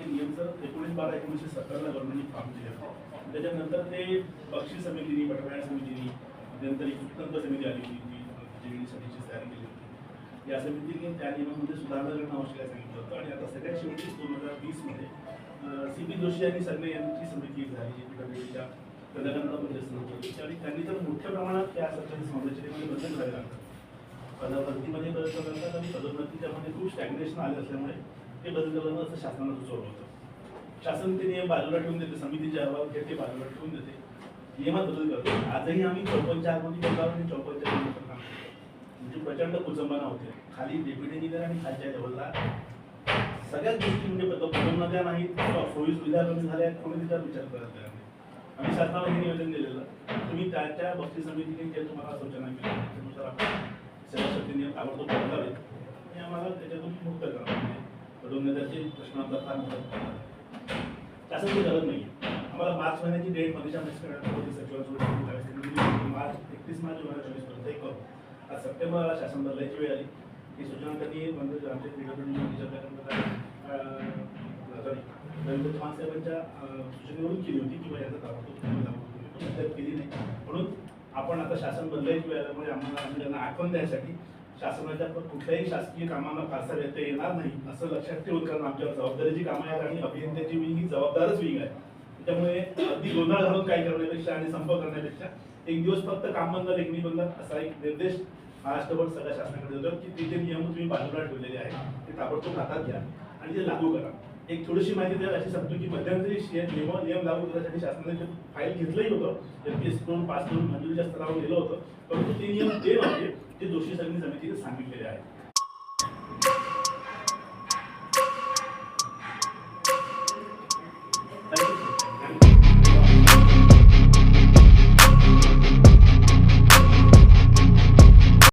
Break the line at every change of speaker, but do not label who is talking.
ते नियम सर एकोणीस बारा एकोणीसशे सतराला गव्हर्नमेंटने काम केले. त्याच्यानंतर ते पक्षी समितीने बटाट्या समितीनी नंतर एक तंत्र समिती आली होती जी समितीची तयार केली होती. या समितीने त्या नियमामध्ये सुधारणा करणं आवश्यक आहे सांगितलं होतं. आणि आता सगळ्यात शेवटी दोन हजार वीसमध्ये सी पी जोशी आणि सगळे यांची समिती झाली त्या कलाकारांना बदल सुरू आणि त्यांनी तर मोठ्या प्रमाणात त्या सरकारी संरचनेमध्ये बदल करायला लागतात पदभरतीमध्ये बदल करतात आणि पदोन्नतीच्यामध्ये खूप स्टॅग्नेशन आले असल्यामुळे ते बदल करणं असं शासनाचं सुचवलं होतं. शासन ते नियम बाजूला ठेवून देते समितीचे अहवाल घेते ते बाजूला ठेवून देते. नियमात बदल करतो. आजही आम्ही चौपन्न चारमध्ये बदलाव आणि चौपन्न म्हणजे प्रचंड कुचंबना होते. खाली डेप्युटी इंजिनियर आणि खालच्या लेवलला. सगळ्याच गोष्टी म्हणजे बदल त्या नाहीत किंवा सोयी सुविधा कमी झाल्या कोणी त्याचा विचार करत नाही. आम्ही शासनाला हे निवेदन दिलेलं. तुम्ही त्या त्या बक्षी समितीने जे तुम्हाला सूचना केल्या त्यानुसार आपण सेवाशक्ती नियम ताबडतोब बदलावेत आणि आम्हाला त्याच्यातून मुक्त करावं म्हणजे पदोन्नत्याचे प्रश्न आपला फार मोठा गरज नाही आम्हाला मार्च महिन्याची डेट मनीषा मिस करण्यात होती. सचिवांसोबत मार्च एकतीस मार्च दोन हजार चोवीसपर्यंत एक करू आज सप्टेंबरला शासन बदलायची वेळ आली. ही सूचना त्यांनी म्हणजे आमच्या रवींद्र चव्हाण साहेबांच्या सूचनेवरून केली होती किंवा याचा ताबडतोब केली नाही. म्हणून आपण आता शासन बदलायची वेळ आल्यामुळे आम्हाला आम्ही त्यांना आठवण द्यायसाठी शासनाच्या पण कुठल्याही शासकीय कामांना फारसा व्यत्यय येणार नाही असं लक्षात ठेवून कारण आमच्यावर जबाबदारीची कामं आहेत आणि अभियंत्याची विंग ही जबाबदारच विंग आहे. त्यामुळे अगदी गोंधळ घालून काय करण्यापेक्षा आणि संप करण्यापेक्षा एक दिवस फक्त काम बंद लेखणी बंद असा एक निर्देश महाराष्ट्रभर सगळ्या शासनाकडे देतो की ते नियम तुम्ही बाजूला ठेवलेले आहेत. ते ताबडतोब हातात घ्या आणि ते लागू करा. एक थोडीशी माहिती द्या अशी सांगतो की मध्यंतरी नियम नियम लागू करण्यासाठी शासनाने फाईल घेतलंही होतं. एम पी एस करून पास करून मंजुरीच्या स्तरावर गेलं होतं. परंतु ते नियम ते नव्हते जे दोषी समिती समितीने सांगितलेले आहेत